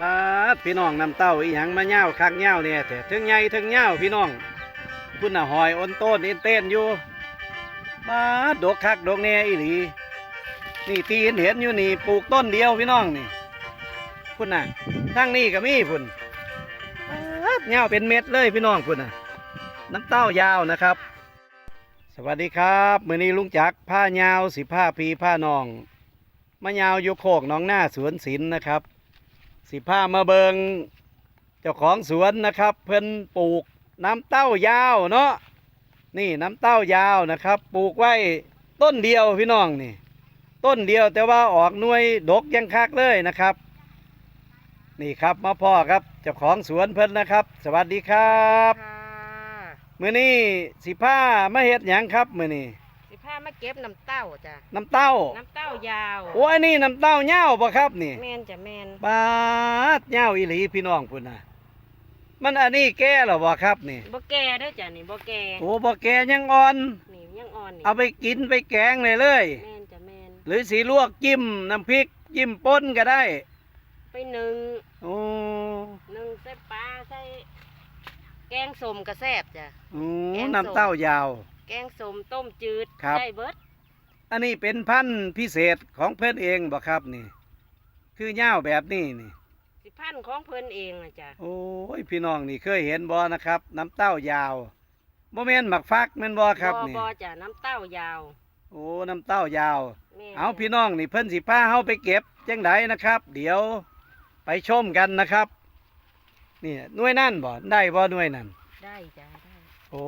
ปาดพี่น้องน้ำเต้าอีหยังมาเง่าคักเง่าเนี่ยแต่ถึงใหญ่ถึงเง่าพี่น้องพุ่นน่ะหอยอ้นต้นอินเต้นอยู่ปาดดกคักดกแน่อีหลีนี่ที่เห็นเห็นอยู่นี่ปลูกต้นเดียวพี่น้องนี่พุ่นน่ะทั้งนี้ก็มีพุ่นเง่าเป็นเม็ดเลยพี่น้องพุ่นน่ะน้ำเต้ายาวนะครับ สวัสดีครับมือนี้ลุงจักผ้ายาวสิผ้าพีผ้านองมะยาวอยู่โคกน้องหน้าสวนศิลป์นะครับ สิผ้ามาเบิงเจ้าของสวนนะครับ เพิ่นปลูกน้ำเต้ายาวเนาะนี่น้ำเต้ายาวนะครับ ปลูกไว้ต้นเดียวพี่น้องนี่ ต้นเดียวแต่ว่าออกหน่วยดกยังคักเลยนะครับ นี่ครับมาพ่อครับเจ้าของสวนเพิ่นนะครับ สวัสดีครับค่ะมือนี้สิผ้ามาเฮ็ดหยังครับมือนี้สิพามาเก็บน้ำเต้าจ้ะน้ำเต้าน้ำเต้ายาวโอ้อันนี้น้ำเต้าเน่าวบ่ครับนี่แมนจ้ะแมนบาด เน่าวอีหลีพี่น้องพุ่นน่ะมันอันนี้แก่หรอบ่ครับนี่บ่แก่เด้อจ้ะนี่บ่แก่โอ้บ่แก่ยังอ่อน นี่ยังอ่อนนี่เอาไปกินไปแกงเลยเลย แมนจ้ะแมนหรือสีลวกจิ้มน้ำพริกจิ้มป่นก็ได้ ไปหนึ่งโอ้หนึ่งใส่ปลาใส่แกงส้มกระแซบจ้ะโอ้แกงส้ม น้ำเต้ายาว แกงส้มต้มจืดครับ ได้เบิดอันนี้เป็นพันธุ์พิเศษของเพิ่นเองบ่ครับนี่ คือเน่าวแบบนี้นี่ สิพันธุ์ของเพิ่นเองน่ะจ้ะโอ้ยพี่น้องนี่เคยเห็นบ่นะครับ น้ำเต้ายาวบ่แม่นหมักฟักแม่นบ่ครับบ่นี่บ่จ้ะน้ำเต้ายาวโอ้น้ำเต้ายาว แม่นเอาจ้ะพี่น้องนี่เพิ่นสิพาเฮาไปเก็บจังไดนะครับ เดี๋ยวไปชมกันนะครับนี่หน่วยนั่นบ่ได้บ่หน่วยนั่นได้จ้ะได้โอ้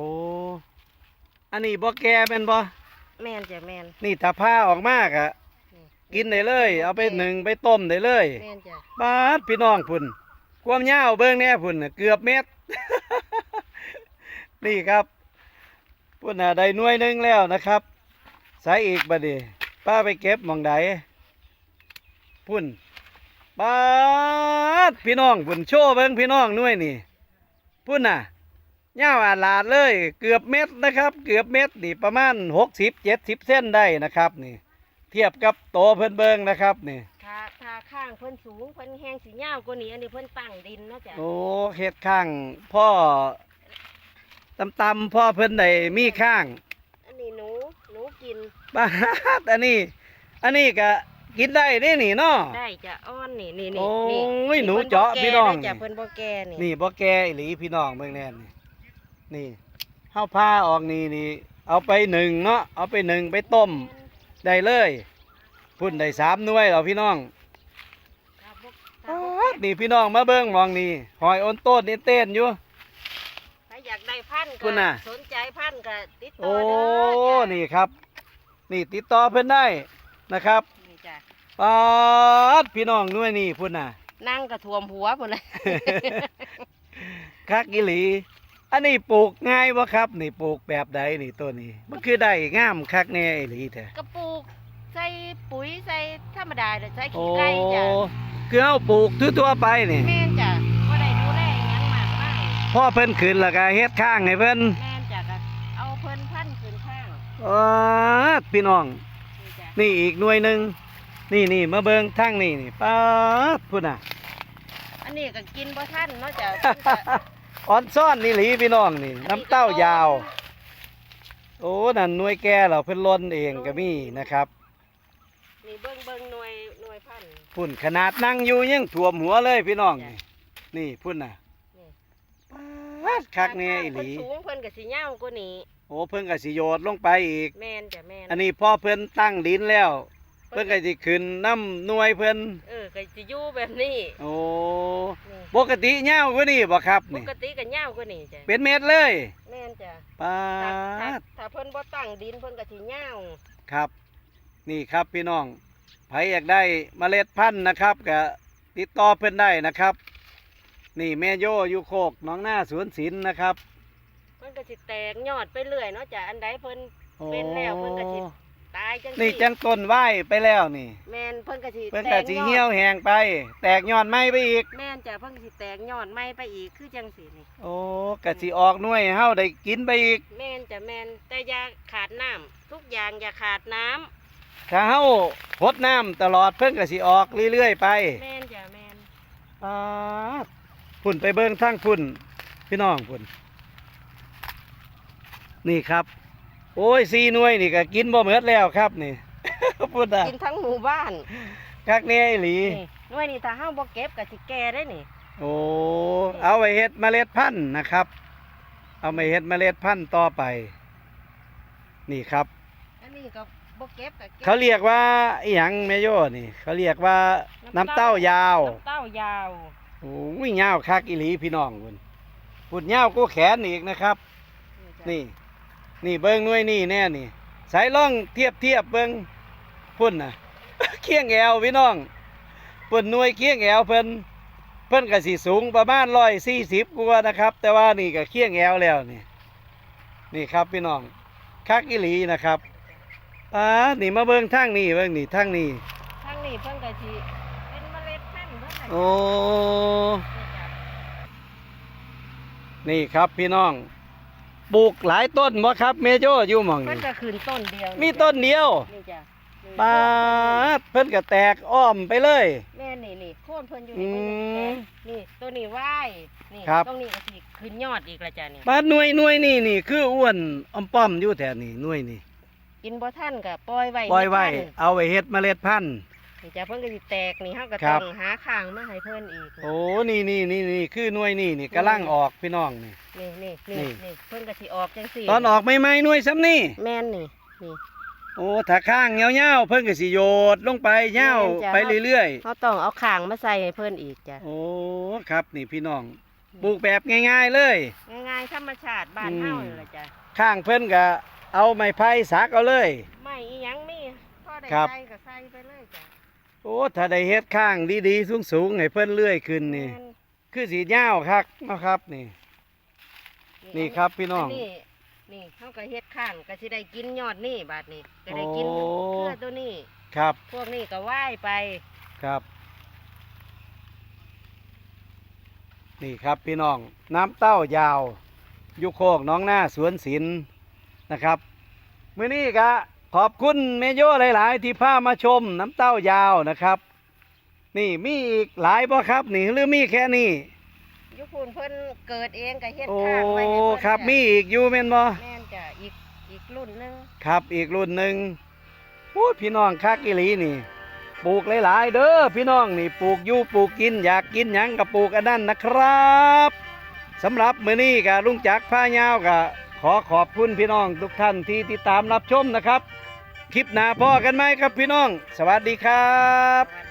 อันนี้บ่แก่แม่นบ่แมนจ้ะแมนนี่ถ้าผ้าออกมากอะนี่ กินได้เลย เอาไปหนึ่งไปต้มได้เลยแมนจ้ะบาดพี่น้องพุ่นความยาวเบิ่งแน่พุ่นน่ะเกือบเม็ด นี่ครับพุ่นน่ะได้หน่วยหนึงแล้วนะครับใส่อีกบัดนี้ป้าไปเก็บหมองใดพุ่นบาดพี่น้องพุ่นโชว์เบิ่งพี่น้องหน่วยนี่พุ่นน่ะยาวอาลาดเลย เกือบเม็ดนะครับ เกือบเม็ดนี่ประมาณหกสิบเจ็ดสิบเส้นได้นะครับนี่ เทียบกับโตเพิ่นเบิ่งนะครับนี่ถ้าถ้าข้างเพิ่นสูงเพิ่นแห้งสียาวกว่านี้อันนี้เพิ่นตั้งดินเนาะจ้ะโอ้เฮ็ดข้างพ่อตำตำๆพ่อเพิ่นได้มีข้างอันนี้หนูหนูกินบ้าดอันนี้ อันนี้ก็กินได้นี่นี่เนาะ ได้จ้ะอ้อนนี่นี่โอ้นี่ยหนูเจาะพี่น้องจ้ะเพิ่นบ่แก่นี่นี่บ่แก่อีหลีพี่น้องเบิ่งแน่นี่นี่เฮาพาออกนี่นี่เอาไปหนึ่งเนาะเอาไปหนึ่งไปต้ม ได้เลยพุ่นได้สามหน่วยแล้วพี่น้องถ้าบ่ป๊าถ้าบ่ดนี่พี่น้องมาเบิ่งมองนี่หอยโอนต้นนี่เต้นอยู่ถ้าอยากได้พันธุ์คุก็ณน่ะ สนใจพันธุ์ก็ติดต่โอ้อเด้อจ้ะนี่ครับ นี่ติดต่อเพิ่นได้นะครับนี่จ้ะปาดพี่น้องด้วยนี่พุ่นน่ะ นั่งก็ท่วมหัวพุ่นเลยคักอีหลี อันนี้ปลูกง่ายบ่ครับ นี่ปลูกแบบใดนี่ตัวนี้ มันคือได้งามคักแน่อีหลีแท้กระปุกใส่ปุ๋ยใส่ธรรมดาเด้อใส่โอ้ขี้ไก่จ้ะคือเอาปลูกทั่วๆไปนี่ แม่นจ้ะบ่ได้ดูแลอิหยังมากมายพ่อเพิ่นขึ้นแล้วก็เฮ็ดข้างให้เพิ่นแม่นจ้ะก็เอาเพิ่นพันธุ์ขึ้นข้างปาดพี่น้อง นี่จ้ะนี่อีกหน่วยหนึงนี่นี่มาเบิ่งทางนี่นี่ปาดพุ่นน่ะ อันนี้ก็กินบ่ทันเนาะจ้ะเพิ่นก็ อ่อนซ่อนนี่หลีพี่น้องนี่ น้ำเต้ายาว โอ้นั่นหน่วยแก่เราเพิ่นล้นเองก็มีนะครับนี่เบิ่งเบิ่งหน่วยหน่วยพันธุ์พุ่นขนาดนั่งอยู่ยังท่วมหัวเลยพี่น้องนี่นี่พุ่นน่ะนี่ปาดคักแน่อีหลี เพิ่นสูงเพิ่นก็สิยาวกว่านี้โอ้เพิ่นก็สิโยดลงไปอีก แม่นจ้ะแม่นอันนี้พอเพิ่นตั้งดินแล้ว เพิ่นก็สิขึ้นน้ำหน่วยเพิ่นเออก็สิอยู่แบบนี้โอ้นี่ปกติยาวกว่านี้บ่ครับปนี่ กติก็ยาวกว่านี้จ้ะเป็นเม็ดเลยแม่นจ้ะปาถ้าถ้าดถ้าเพิ่นบ่ตั้งดินเพิ่นก็สิยาวครับ นี่ครับพี่น้องไผอยากได้เมล็ดพันธุ์นะครับก็ติดต่อเพิ่นได้นะครับ นี่แม่โยอยู่โคกหน้องหน้าสวนศิลป์นะครับเพิ่นก็สิแตกยอดไปเรื่อยเนาะจ้ะอันใดเพิ่น โอ้เป็นแล้วเพิ่นก็สิ ตายจังนี่สิจังต้นไหว้ไปแล้วนี่ แม่นเพิ่นก็สิเพิ่นแตก็กสิยอเหี่ยวดแห้งไป แตกยอดไม้ไปอีก แม่นจ้ะเพิ่นก็สิแตกยอดใหม่ไปอีกคือจังสินี่โอ้ก็สิออกหน่วยให้เฮาได้กินไปอีก แม่นจ้ะแม่นแต่อย่าขาดน้ำทุกอย่างอย่าขาดน้ำถ้าเฮาพดน้ำตลอดเพิ่นก็สิออกเรื่อยๆไป แม่นจ้ะแม่นปาดพุ่นไปเบิ่งทางพุ่นพี่น้องพุ่นนี่ครับ โอ้ยสี่หน่วยนี่ก็กินบ่เหมือดแล้วครับนี่พุ่นอะกินทั้งหมู่บ้านคักแน่อีหลี นี่หน่วยนี่ถ้าเฮาบ่เก็บก็สิแก่ได้นี่โอ้เอาไว้เฮ็ดเมล็ดพันธุ์นะครับ เอาไปเฮ็ดเมล็ดพันธุ์ต่อไป นี่ครับ อันนี้ก็บ่เก็บก็ก็บเขาเรียกว่าอหยังแม่โยนี่ เขาเรียกว่าน้ำเต้ายาว น้ำเต้ายาว โอ้ยยาวคักอีหลีพี่น้องคุณพูดยาวก็แขนอีกนะครับจ้ะนี่ นี่เบิ้งหน่วยนี่แน่นี่ สายล่องเทียบเทียบเบิ้งพุ่นนะเคียงแอวพี่น้องพุ่นหน่วยเคียงแอวเพิ่นเพิ่นก็สิสูงประมาณร้อยสี่สิบกว่านะครับ แต่ว่านี่ก็เคียงแอวแล้วนี่ นี่ครับพี่น้องคักอีหลีนะครับอ่านี่มาเบิ้งทางนี่เบิ้งนี่ทางนี่ทางนี้เพิ่นก็สิเป็นเมล็ดพันธุ์เพิ่นน่ะโอ้นี่จ้ะนี่ครับพี่น้อง ปลูกหลายต้นบ่ครับเมโจอยู่หมองเพิ่นนี่ก็ขึ้นต้นเดียวมีต้นเดียวนี่จ้ะนี่ปาดเพิ่นก็แตกอ้อมไปเลย แม่นี่นี่โค่นเพิ่นอยู่อืนี่มเพิ่นนี่ตัวนี้ว่ายนี่ครับ ตรงนี้ก็สิขึ้นยอดอีกละจ้ะนี่ปาดหน่วยหน่วยนี่นี่คืออ้วนอ้อมป้อมอยู่แถวนี้หน่วยนี่กินบ่ทันก็ปล่อยไว้ปล่อยไว้ม่ทันเอาไว้เฮ็ดเมล็ดพันธุ์ นี่จ้ะเพิ่นก็สิแตกนี่เฮาก็ครัต้บ องหาข้างมาให้เพิ่นอีกโอ้นี่นี่นี่นี่คือหน่วยนี่นี่กำลังออกพี่น้องนี่ นี่นี่นี่นี่ นี่เพิ่นก็สิออกจังซี่ตอนออกใหม่ๆหน่วยซ้ำนี่ แม่นนี่นี่ โอ้ถ้าข้างเงาวๆเพิ่นก็สิโยดลงไปเงาวแม่นจ้ะ ไปเรื่อยเฮาต้องเอาข้างมาใส่ให้เพิ่นอีกจ้ะ ๆ โอ้ครับนี่พี่น้องปลูกแบบง่ายๆเลย ง่ายๆธรรมชาติบ้านอืมเฮานี่ล่ะจ้ะข้างเพิ่นก็เอาไม้ไผ่สักเอาเลย ไม่อีหยังมีพอได้ครับ ใส่ก็ใส่ไปเลยจ้ะ โอ้ถ้าได้เฮ็ดข้างดีๆสูงๆให้เพิ่นเลื่อยขึ้นนี่แม่คือสียาวคักเนาะครับนี่ นี่ครับพี่น้อง นี่นี่เขาก็เฮ็ดข้างก็สิได้กินยอดนี่บาดนี้ก็ได้กินโอ้เครือตัวนี้ ครับ พวกนี้ก็ว่ายไป ครับ นี่ครับพี่น้อง น้ำเต้ายาวอยุโคกหน้องหน้าสวนศิลป์นะครับ มื้อนี้ก็ ขอบคุณเมโยหลาย ๆ ที่พามาชมน้ำเต้ายาวนะครับ นี่มีอีกหลายบ่ครับ นี่หรือมีแค่นี้ยุคุณเพิ่นเกิดเองก็เฮ็ดโอ้ข้างไว้ให้เพิ่นครับจ้ะมีอีกอยู่แม่นบ่แม่นจ้ะอีกอีกรุ่นหนึงครับอีกรุ่นหนึ่งโอ้ยพี่น้องคักอีหลีนี่ ปลูกหลาย ๆ เด้อพี่น้องนี่ปลูกอยู่ปลูกกิน อยากกินหยังก็ปลูกอันนั้นนะครับสำหรับมื้อนี้กับลุงจักรพายาวก็ขอขอบคุณพี่น้องทุกท่านที่ติดตามรับชมนะครับ คลิปหน้าพ่อกันไหมครับพี่น้อง สวัสดีครับ